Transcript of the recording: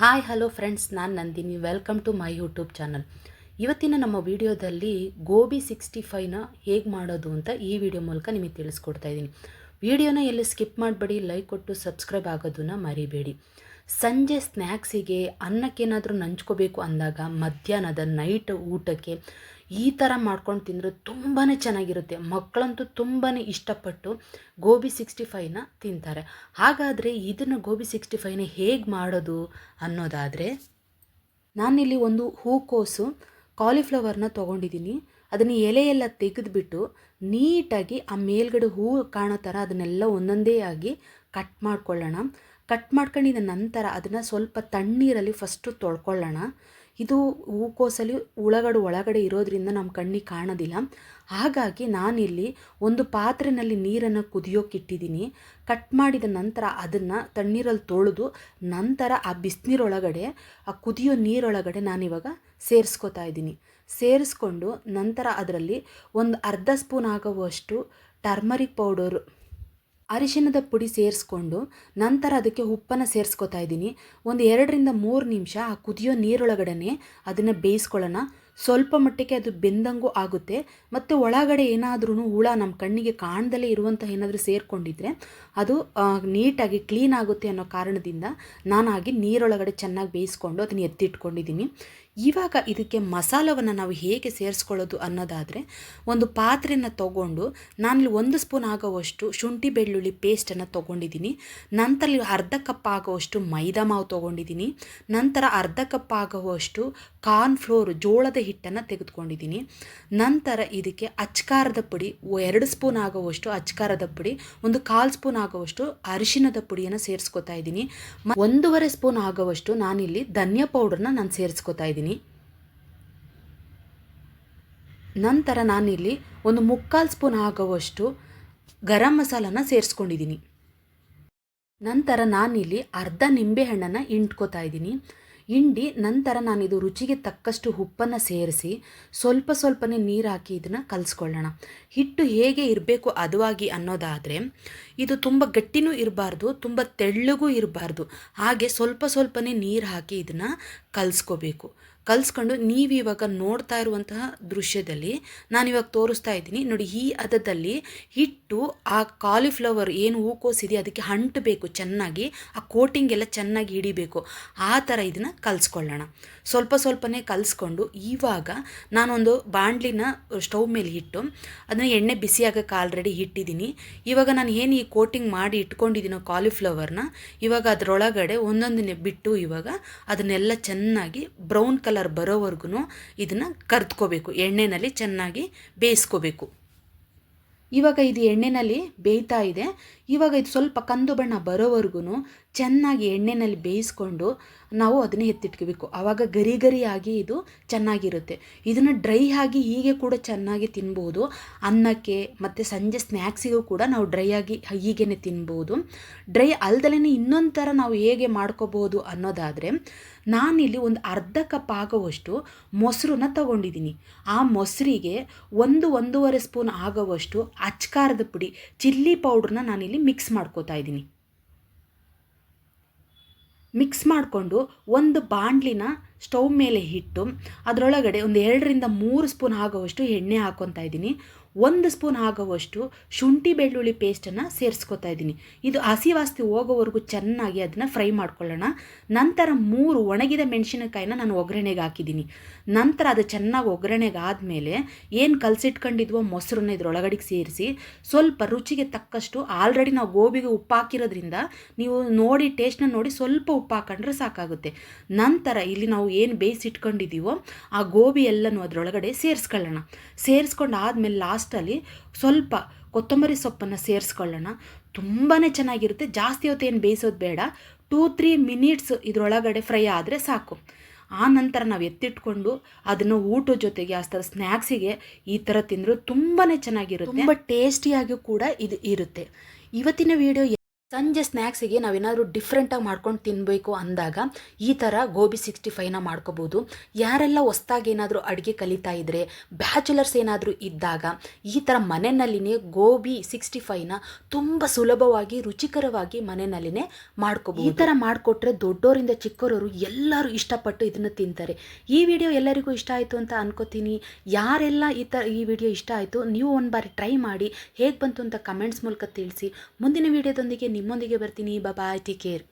Hi, hello friends, ನಾನು Nandini. Welcome to my YouTube channel ಇವತ್ತಿನ ನಮ್ಮ ವಿಡಿಯೋದಲ್ಲಿ ಗೋಬಿ ಸಿಕ್ಸ್ಟಿ ಫೈವ್ನ ಹೇಗೆ ಮಾಡೋದು ಅಂತ ಈ ವಿಡಿಯೋ ಮೂಲಕ ನಿಮಗೆ ತಿಳಿಸ್ಕೊಡ್ತಾ ಇದ್ದೀನಿ. ವಿಡಿಯೋನ ಎಲ್ಲಿ ಸ್ಕಿಪ್ ಮಾಡಬೇಡಿ ಲೈಕ್ ಕೊಟ್ಟು ಸಬ್ಸ್ಕ್ರೈಬ್ ಆಗೋದನ್ನು ಮರಿಬೇಡಿ. ಸಂಜೆ ಸ್ನ್ಯಾಕ್ಸಿಗೆ ಅನ್ನಕ್ಕೇನಾದರೂ ನಂಚ್ಕೋಬೇಕು ಅಂದಾಗ ಮಧ್ಯಾಹ್ನದ ನೈಟ್ ಊಟಕ್ಕೆ ಈ ಥರ ಮಾಡ್ಕೊಂಡು ತಿಂದರೆ ತುಂಬಾ ಚೆನ್ನಾಗಿರುತ್ತೆ. ಮಕ್ಕಳಂತೂ ತುಂಬಾ ಇಷ್ಟಪಟ್ಟು ಗೋಬಿ ಸಿಕ್ಸ್ಟಿ ಫೈವ್ನ ತಿಂತಾರೆ. ಹಾಗಾದರೆ ಇದನ್ನು ಗೋಬಿ ಸಿಕ್ಸ್ಟಿ ಫೈವ್ನ ಹೇಗೆ ಮಾಡೋದು ಅನ್ನೋದಾದರೆ, ನಾನಿಲ್ಲಿ ಒಂದು ಹೂಕೋಸು ಕಾಲಿಫ್ಲವರ್ನ ತೊಗೊಂಡಿದ್ದೀನಿ ಅದನ್ನು ಎಲೆಯೆಲ್ಲ ತೆಗೆದುಬಿಟ್ಟು ನೀಟಾಗಿ ಆ ಮೇಲ್ಗಡೆ ಹೂ ಕಾಣೋ ಥರ ಅದನ್ನೆಲ್ಲ ಒಂದೊಂದೇ ಆಗಿ ಕಟ್ ಮಾಡ್ಕೊಳ್ಳೋಣ. ಕಟ್ ಮಾಡ್ಕೊಂಡಿದ ನಂತರ ಅದನ್ನು ಸ್ವಲ್ಪ ತಣ್ಣೀರಲ್ಲಿ ಫಸ್ಟು ತೊಳ್ಕೊಳ್ಳೋಣ. ಇದು ಹೂಕೋಸಲ್ಲಿ ಒಳಗಡೆ ಒಳಗಡೆ ಇರೋದ್ರಿಂದ ನಮ್ಮ ಕಣ್ಣಿಗೆ ಕಾಣೋದಿಲ್ಲ. ಹಾಗಾಗಿ ನಾನಿಲ್ಲಿ ಒಂದು ಪಾತ್ರೆಯಲ್ಲಿ ನೀರನ್ನು ಕುದಿಯೋಕ್ಕಿಟ್ಟಿದ್ದೀನಿ ಕಟ್ ಮಾಡಿದ ನಂತರ ಅದನ್ನು ತಣ್ಣೀರಲ್ಲಿ ತೊಳೆದು ನಂತರ ಆ ಬಿಸಿನೀರೊಳಗಡೆ, ಆ ಕುದಿಯೋ ನೀರೊಳಗಡೆ ನಾನಿವಾಗ ಸೇರಿಸ್ಕೊತಾ ಇದ್ದೀನಿ. ಸೇರಿಸ್ಕೊಂಡು ನಂತರ ಅದರಲ್ಲಿ ಒಂದು ಅರ್ಧ ಸ್ಪೂನ್ ಆಗುವಷ್ಟು ಟರ್ಮರಿಕ್ ಪೌಡರು ಅರಿಶಿಣದ ಪುಡಿ ಸೇರಿಸ್ಕೊಂಡು ನಂತರ ಅದಕ್ಕೆ ಉಪ್ಪನ್ನು ಸೇರಿಸ್ಕೊತಾ ಇದ್ದೀನಿ. ಒಂದು ಎರಡರಿಂದ ಮೂರು ನಿಮಿಷ ಆ ಕುದಿಯೋ ನೀರೊಳಗಡೆ ಅದನ್ನು ಬೇಯಿಸ್ಕೊಳ್ಳೋಣ. ಸ್ವಲ್ಪ ಮಟ್ಟಿಗೆ ಅದು ಬೆಂದಂಗೂ ಆಗುತ್ತೆ. ಮತ್ತು ಒಳಗಡೆ ಏನಾದ್ರೂ ಹುಳ ನಮ್ಮ ಕಣ್ಣಿಗೆ ಕಾಣ್ದಲೇ ಇರುವಂಥ ಏನಾದರೂ ಸೇರಿಕೊಂಡಿದ್ರೆ ಅದು ನೀಟಾಗಿ ಕ್ಲೀನ್ ಆಗುತ್ತೆ ಅನ್ನೋ ಕಾರಣದಿಂದ ನಾನು ನಾನಾಗಿ ನೀರೊಳಗಡೆ ಚೆನ್ನಾಗಿ ಬೇಯಿಸ್ಕೊಂಡು ಅದನ್ನು ಎತ್ತಿಟ್ಕೊಂಡಿದ್ದೀನಿ. ಇವಾಗ ಇದಕ್ಕೆ ಮಸಾಲವನ್ನು ನಾವು ಹೇಗೆ ಸೇರಿಸ್ಕೊಳ್ಳೋದು ಅನ್ನೋದಾದರೆ, ಒಂದು ಪಾತ್ರೆನ ತೊಗೊಂಡು ನಾನಿಲ್ಲಿ ಒಂದು ಸ್ಪೂನ್ ಆಗೋವಷ್ಟು ಶುಂಠಿ ಬೆಳ್ಳುಳ್ಳಿ ಪೇಸ್ಟನ್ನು ತೊಗೊಂಡಿದ್ದೀನಿ. ನಂತರ ಅರ್ಧ ಕಪ್ ಆಗೋವಷ್ಟು ಮೈದಾ ಮಾವು ತೊಗೊಂಡಿದ್ದೀನಿ. ನಂತರ ಅರ್ಧ ಕಪ್ ಆಗುವಷ್ಟು ಕಾರ್ನ್ಫ್ಲೋರ್ ಜೋಳದ ಹಿಟ್ಟನ್ನು ತೆಗೆದುಕೊಂಡಿದ್ದೀನಿ. ನಂತರ ಇದಕ್ಕೆ ಅಚ್ಕಾರದ ಪುಡಿ ಎರಡು ಸ್ಪೂನ್ ಆಗುವಷ್ಟು ಅಚ್ಕಾರದ ಪುಡಿ, ಒಂದು ಕಾಲು ಸ್ಪೂನ್ ಆಗುವಷ್ಟು ಅರಿಶಿನದ ಪುಡಿಯನ್ನು ಸೇರಿಸ್ಕೊತಾ ಇದ್ದೀನಿ. ಒಂದೂವರೆ ಸ್ಪೂನ್ ಆಗುವಷ್ಟು ನಾನಿಲ್ಲಿ ಧನಿಯಾ ಪೌಡರ್ನ ನಾನು ಸೇರಿಸ್ಕೊತಾ ಇದ್ದೀನಿ. ನಂತರ ನಾನಿಲ್ಲಿ ಒಂದು ಮುಕ್ಕಾಲು ಸ್ಪೂನ್ ಆಗುವಷ್ಟು ಗರಂ ಮಸಾಲನ ಸೇರಿಸ್ಕೊಂಡಿದ್ದೀನಿ. ನಂತರ ನಾನಿಲ್ಲಿ ಅರ್ಧ ನಿಂಬೆಹಣ್ಣನ್ನು ಇಂಟ್ಕೋತಾ ಇದ್ದೀನಿ. ಹಿಂಡಿ ನಂತರ ನಾನಿದು ರುಚಿಗೆ ತಕ್ಕಷ್ಟು ಉಪ್ಪನ್ನು ಸೇರಿಸಿ ಸ್ವಲ್ಪ ಸ್ವಲ್ಪನೇ ನೀರು ಹಾಕಿ ಇದನ್ನು ಕಲಿಸ್ಕೊಳ್ಳೋಣ. ಹಿಟ್ಟು ಹೇಗೆ ಇರಬೇಕು ಅದುವಾಗಿ ಅನ್ನೋದಾದರೆ ಇದು ತುಂಬ ಗಟ್ಟಿನೂ ಇರಬಾರ್ದು, ತುಂಬ ತೆಳ್ಳಗೂ ಇರಬಾರ್ದು. ಹಾಗೆ ಸ್ವಲ್ಪ ಸ್ವಲ್ಪನೇ ನೀರು ಹಾಕಿ ಇದನ್ನು ಕಲಿಸ್ಕೋಬೇಕು. ಕಲಿಸ್ಕೊಂಡು ನೀವು ಇವಾಗ ನೋಡ್ತಾ ಇರುವಂತಹ ದೃಶ್ಯದಲ್ಲಿ ನಾನು ಇವಾಗ ತೋರಿಸ್ತಾ ಇದ್ದೀನಿ. ನೋಡಿ, ಈ ಹದದಲ್ಲಿ ಹಿಟ್ಟು, ಆ ಕಾಲಿಫ್ಲವರ್ ಏನು ಹೂಕೋಸಿದೆ ಅದಕ್ಕೆ ಅಂಟಬೇಕು ಚೆನ್ನಾಗಿ, ಆ ಕೋಟಿಂಗ್ ಎಲ್ಲ ಚೆನ್ನಾಗಿ ಹಿಡಿಬೇಕು. ಆ ಥರ ಇದನ್ನು ಕಲಿಸ್ಕೊಳ್ಳೋಣ. ಸ್ವಲ್ಪ ಸ್ವಲ್ಪನೇ ಕಲಿಸ್ಕೊಂಡು ಇವಾಗ ನಾನೊಂದು ಬಾಣಲಿನ ಸ್ಟವ್ ಮೇಲೆ ಇಟ್ಟು ಅದನ್ನು ಎಣ್ಣೆ ಬಿಸಿಯಾಗಕ್ಕೆ ಆಲ್ರೆಡಿ ಇಟ್ಟಿದ್ದೀನಿ. ಇವಾಗ ನಾನು ಏನು ಈ ಕೋಟಿಂಗ್ ಮಾಡಿ ಇಟ್ಕೊಂಡಿದ್ದೀನೋ ಕಾಲಿಫ್ಲವರ್ನ ಇವಾಗ ಅದರೊಳಗಡೆ ಒಂದೊಂದನ್ನೇ ಬಿಟ್ಟು ಇವಾಗ ಅದನ್ನೆಲ್ಲ ಚೆನ್ನಾಗಿ ಬ್ರೌನ್ ಕಲರ್ ಕಲರ್ ಬರೋವರೆಗೂ ಇದನ್ನು ಕರೆದ್ಕೋಬೇಕು. ಎಣ್ಣೆಯಲ್ಲಿ ಚೆನ್ನಾಗಿ ಬೇಯಿಸ್ಕೋಬೇಕು. ಇವಾಗ ಇದು ಎಣ್ಣೆಯಲ್ಲಿ ಬೇಯ್ತಾ ಇದೆ. ಇವಾಗ ಇದು ಸ್ವಲ್ಪ ಕಂದು ಬಣ್ಣ ಬರೋವರೆಗೂ ಚೆನ್ನಾಗಿ ಎಣ್ಣೆಯಲ್ಲಿ ಬೇಯಿಸ್ಕೊಂಡು ನಾವು ಅದನ್ನು ಎತ್ತಿಟ್ಕೋಬೇಕು. ಆವಾಗ ಗರಿ ಗರಿಯಾಗಿ ಇದು ಚೆನ್ನಾಗಿರುತ್ತೆ. ಇದನ್ನು ಡ್ರೈ ಆಗಿ ಹೀಗೆ ಕೂಡ ಚೆನ್ನಾಗಿ ತಿನ್ಬೋದು. ಅನ್ನಕ್ಕೆ ಮತ್ತು ಸಂಜೆ ಸ್ನ್ಯಾಕ್ಸಿಗೂ ಕೂಡ ನಾವು ಡ್ರೈ ಆಗಿ ಹೀಗೇ ತಿನ್ಬೋದು. ಡ್ರೈ ಅಲ್ದಲೇ ಇನ್ನೊಂದು ಥರ ನಾವು ಹೇಗೆ ಮಾಡ್ಕೋಬೋದು ಅನ್ನೋದಾದರೆ ನಾನಿಲ್ಲಿ ಒಂದು ಅರ್ಧ ಕಪ್ ಆಗುವಷ್ಟು ಮೊಸರನ್ನ ತಗೊಂಡಿದ್ದೀನಿ. ಆ ಮೊಸರಿಗೆ ಒಂದು ಒಂದೂವರೆ ಸ್ಪೂನ್ ಆಗುವಷ್ಟು ಅಚ್ಕಾರದ ಪುಡಿ ಚಿಲ್ಲಿ ಪೌಡ್ರನ್ನ ನಾನಿಲ್ಲಿ ಮಿಕ್ಸ್ ಮಾಡ್ಕೋತಾ ಇದ್ದೀನಿ. ಮಿಕ್ಸ್ ಮಾಡಿಕೊಂಡು ಒಂದು ಬಾಣಲಿನ ಸ್ಟವ್ ಮೇಲೆ ಇಟ್ಟು ಅದರೊಳಗಡೆ ಒಂದು ಎರಡರಿಂದ ಮೂರು ಸ್ಪೂನ್ ಆಗುವಷ್ಟು ಎಣ್ಣೆ ಹಾಕ್ಕೊತಾ ಇದ್ದೀನಿ. ಒಂದು ಸ್ಪೂನ್ ಆಗುವಷ್ಟು ಶುಂಠಿ ಬೆಳ್ಳುಳ್ಳಿ ಪೇಸ್ಟನ್ನು ಸೇರಿಸ್ಕೊತಾ ಇದ್ದೀನಿ. ಇದು ಹಸಿ ವಾಸ್ತಿ ಹೋಗೋವರೆಗೂ ಚೆನ್ನಾಗಿ ಅದನ್ನು ಫ್ರೈ ಮಾಡ್ಕೊಳ್ಳೋಣ. ನಂತರ ಮೂರು ಒಣಗಿದ ಮೆಣಸಿನಕಾಯಿನ ನಾನು ಒಗ್ಗರಣೆಗೆ ಹಾಕಿದ್ದೀನಿ. ನಂತರ ಅದು ಚೆನ್ನಾಗಿ ಒಗ್ಗರಣೆಗೆ ಆದಮೇಲೆ ಏನು ಕಲಸಿಟ್ಕೊಂಡಿದ್ವೋ ಮೊಸರನ್ನ ಇದ್ರೊಳಗಡೆಗೆ ಸೇರಿಸಿ ಸ್ವಲ್ಪ ರುಚಿಗೆ ತಕ್ಕಷ್ಟು ಆಲ್ರೆಡಿ ನಾವು ಗೋಬಿಗೆ ಉಪ್ಪು ಹಾಕಿರೋದ್ರಿಂದ ನೀವು ನೋಡಿ ಟೇಸ್ಟ್ನ ನೋಡಿ ಸ್ವಲ್ಪ ಉಪ್ಪು ಹಾಕೊಂಡ್ರೆ ಸಾಕಾಗುತ್ತೆ. ನಂತರ ಇಲ್ಲಿ ನಾವು ಏನು ಬೇಯಿಸಿಟ್ಕೊಂಡಿದ್ದೀವೋ ಆ ಗೋಬಿ ಎಲ್ಲನೂ ಅದರೊಳಗಡೆ ಸೇರಿಸ್ಕೊಳ್ಳೋಣ. ಸೇರಿಸ್ಕೊಂಡು ಆದಮೇಲೆ ಲಾಸ್ಟಲ್ಲಿ ಸ್ವಲ್ಪ ಕೊತ್ತಂಬರಿ ಸೊಪ್ಪನ್ನು ಸೇರಿಸ್ಕೊಳ್ಳೋಣ. ತುಂಬಾ ಚೆನ್ನಾಗಿರುತ್ತೆ. ಜಾಸ್ತಿ ಹೊತ್ತು ಬೇಯಿಸೋದು ಬೇಡ. ಟೂ ತ್ರೀ ಮಿನಿಟ್ಸ್ ಇದರೊಳಗಡೆ ಫ್ರೈ ಆದರೆ ಸಾಕು. ಆ ನಂತರ ನಾವು ಎತ್ತಿಟ್ಕೊಂಡು ಅದನ್ನು ಊಟದ ಜೊತೆಗೆ ಆ ಥರ ಸ್ನ್ಯಾಕ್ಸಿಗೆ ಈ ಥರ ತಿಂದರೂ ತುಂಬಾ ಚೆನ್ನಾಗಿರುತ್ತೆ. ತುಂಬ ಟೇಸ್ಟಿಯಾಗಿ ಕೂಡ ಇದು ಇರುತ್ತೆ. ಇವತ್ತಿನ ವಿಡಿಯೋ ಸಂಜೆ ಸ್ನ್ಯಾಕ್ಸಿಗೆ ನಾವೇನಾದರೂ ಡಿಫ್ರೆಂಟಾಗಿ ಮಾಡ್ಕೊಂಡು ತಿನ್ನಬೇಕು ಅಂದಾಗ ಈ ಥರ ಗೋಬಿ ಸಿಕ್ಸ್ಟಿ ಫೈವ್ನ ಮಾಡ್ಕೋಬೋದು. ಯಾರೆಲ್ಲ ಹೊಸ್ದಾಗಿ ಏನಾದರೂ ಅಡುಗೆ ಕಲಿತಾ ಇದ್ದರೆ ಬ್ಯಾಚುಲರ್ಸ್ ಏನಾದರೂ ಇದ್ದಾಗ ಈ ಥರ ಮನೆಯಲ್ಲಿನೇ ಗೋಬಿ ಸಿಕ್ಸ್ಟಿ ಫೈವ್ನ ತುಂಬ ಸುಲಭವಾಗಿ, ರುಚಿಕರವಾಗಿ ಮನೆಯಲ್ಲಿನೇ ಮಾಡ್ಕೋಬೋದು. ಈ ಥರ ಮಾಡಿಕೊಟ್ರೆ ದೊಡ್ಡೋರಿಂದ ಚಿಕ್ಕವರು ಎಲ್ಲರೂ ಇಷ್ಟಪಟ್ಟು ಇದನ್ನು ತಿಂತಾರೆ. ಈ ವಿಡಿಯೋ ಎಲ್ಲರಿಗೂ ಇಷ್ಟ ಆಯಿತು ಅಂತ ಅನ್ಕೋತೀನಿ. ಯಾರೆಲ್ಲ ಈ ಥರ ಈ ವಿಡಿಯೋ ಇಷ್ಟ ಆಯಿತು, ನೀವು ಒಂದು ಬಾರಿ ಟ್ರೈ ಮಾಡಿ, ಹೇಗೆ ಬಂತು ಅಂತ ಕಮೆಂಟ್ಸ್ ಮೂಲಕ ತಿಳಿಸಿ. ಮುಂದಿನ ವಿಡಿಯೋದೊಂದಿಗೆ ನಿಮ್ಮೊಂದಿಗೆ ಬರ್ತೀನಿ. Bye take care